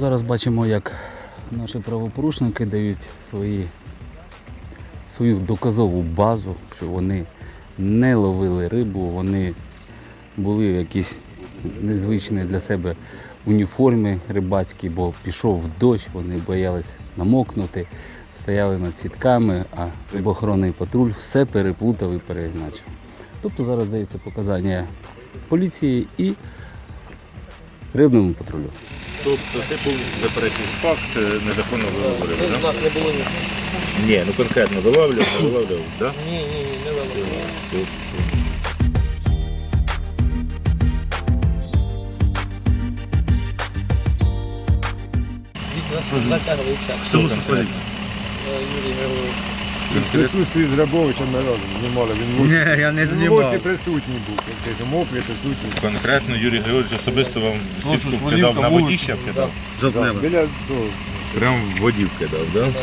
Зараз бачимо, як наші правопорушники дають свої, свою доказову базу, що вони не ловили рибу, вони були в якійсь незвичній для себе уніформі рибацькій, бо пішов дощ, вони боялись намокнути, стояли над сітками, а рибоохоронний патруль все переплутав і переігначив. Тобто зараз дається показання поліції і рибному патрулю. Тобто ти був заперечуєш факт е, незаконно вилову У так? нас не було ні. Ні, ну конкретно виловлював, не виловлював, так? Ні, ні, ні, не було. Нас затягли і все. Село Шушвалік. Е, Юрій Григорович. В присутствии з Рябовичем ми разом знімали. Він в- Ні, я не знімав. присутній був. Як кажемо, моплі присутній. Конкретно Юрій Григорович особисто вам сітку Шушвалівка, вкидав на воді вулиця, ще вкидав? Так, Жовтнева. Біля того. Прям в воді вкидав, так? Да.